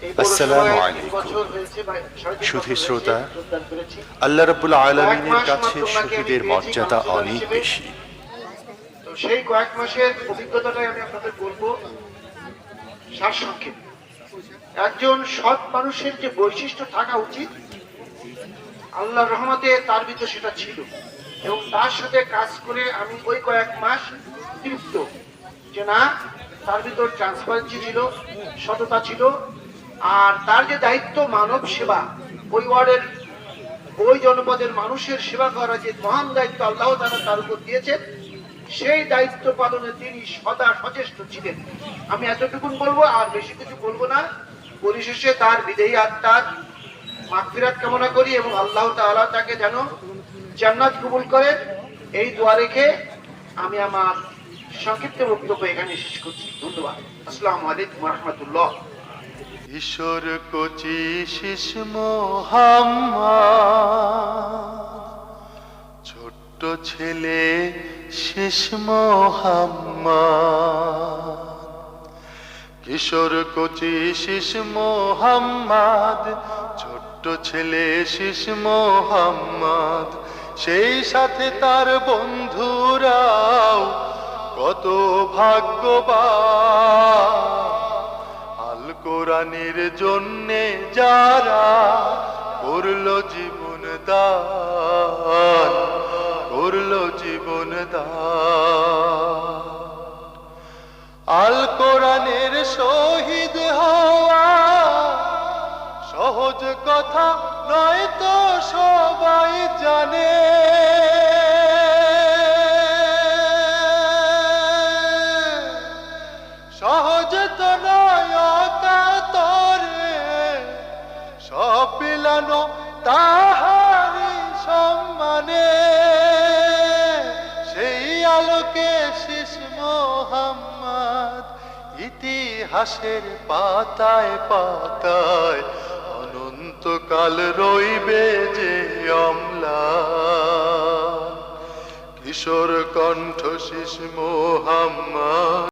আসসালামু আলাইকুম। সুধী শ্রোতা। আল্লাহ রাব্বুল আলমিনের কাছে শহীদের মর্যাদা অনেক বেশি তো সেই কয়েক মাসের অভিজ্ঞতাটাই আমি আপনাদের বলব সারসংক্ষেপ একজন সৎ মানুষের যে বৈশিষ্ট্য থাকা উচিত আল্লাহ রহমতে তার ভিতর সেটা ছিল এবং তার সাথে কাজ করে আমি ওই কয়েক মাস তৃপ্ত যে না তার ভিতর ট্রান্সপারেন্সি ছিল সততা ছিল আর তার যে দায়িত্ব মানব সেবা ওই ওয়ার্ডের ওই জনপদের মানুষের সেবা করা যে মহান দায়িত্ব আল্লাহ তারা তার উপর দিয়েছেন, সেই দায়িত্ব পালনে তিনি সদা সচেষ্ট ছিলেন। আমি এতটুকুন বলব, আর বেশি কিছু বলব না। পরিশেষে তার বিদেহী আত্মার মাগফিরাত কামনা করি এবং আল্লাহ তাআলা তাকে যেন জান্নাত কবুল করেন। এই দোয়া রেখে আমি আমার সংক্ষিপ্ত বক্তব্য এখানে শেষ করছি। ধন্যবাদ। আসসালামু আলাইকুম রহমতুল্লাহ। ঈশ্বর কচি মোহাম্মদ ছোট্ট ছেলে মোহাম্মদ কিশোর কচি মোহাম্মদ, ছোট্ট ছেলে শিশ মোহাম্মদ। সেই সাথে তার বন্ধুরাও কত ভাগ্যবান। কোরআনের জন্যে যারা করল জীবন দান, করল জীবন দান। আল কোরআনের শহীদ হওয়া সহজ কথা নয় তো সবাই তাহারি সম্মানে, সেই আলোকে শিশ মোহাম্মদ, ইতিহাসের পাতায় পাতায় অনন্তকাল রইবে যে অম্লা। কিশোর কণ্ঠ শিশ মোহাম্মদ।